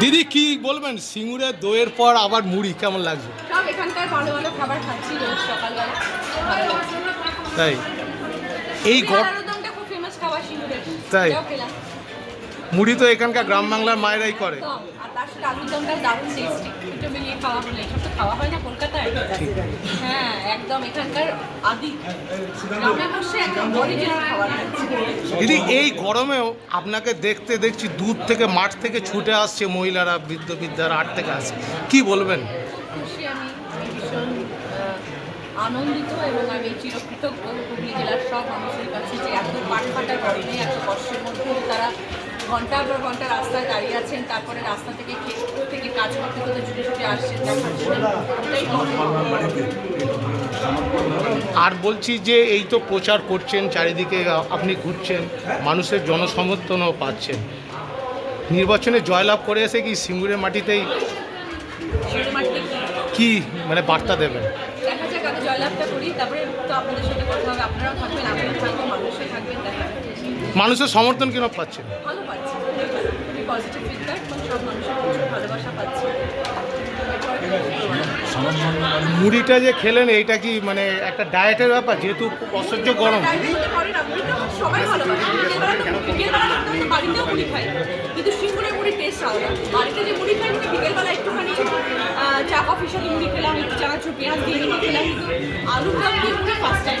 দিদি কি বলবেন? সিঙ্গুরের দইয়ের পর আবার মুড়ি কেমন লাগছে? সব এখানকার ভালো ভালো খাবার খাচ্ছি রোজ সকালবেলা। তাই। এই সিঙ্গুরের তাই? মুড়ি তো এখানকার গ্রাম বাংলার মায়েরাই করে। হয় না কলকাতায়। হ্যাঁ একদম এখানকার আদি। গ্রামে বসে একদম অরিজিনাল খাবার। খাচ্ছি দিদি এই গরমেও আপনাকে দেখতে দেখছি দূর থেকে মাঠ থেকে ছুটে আসছে মহিলারা বৃদ্ধ বৃদ্ধারা আট থেকে আসছে কি বলবেন? আনন্দিত এবং আমি চিরকৃতজ্ঞ। হুগলি জেলার সব মানুষের কাছে যে এত পাটফাটা গরমে এত কষ্টের মধ্যে তারা ঘণ্টার পর ঘণ্টা রাস্তায় দাঁড়িয়ে আছেন তারপরে রাস্তা থেকে থেকে কাজ করতে করতে ছুটে ছুটে আসছেন দেখার আর বলছি যে এই তো প্রচার করছেন চারিদিকে আপনি ঘুরছেন মানুষের জনসমর্থনও পাচ্ছেন। নির্বাচনে জয়লাভ করে এসে কি সিঙ্গুরের মাটিতেই কি মানে বার্তা দেবেন? দেখা যাক আগে জয়লাভটা করি তারপরে তো আপনাদের সাথে কথা হবে। আপনারাও মানুষের সমর্থন কীরকম পাচ্ছে? ভালো পাচ্ছি। পজিটিভ ফিডব্যাক সব মানুষের ভালোবাসা পাচ্ছি। মুড়িটা যে খেলেন এইটা কি মানে একটা ডায়েটের ব্যাপার? যেহেতু অসহ্য গরম। চা কফির সাথে মুড়ি খেলাম একটু চানাচুর পেঁয়াজ দিয়ে খেলাম দিয়ে মুড়ি ফার্স্ট টাইম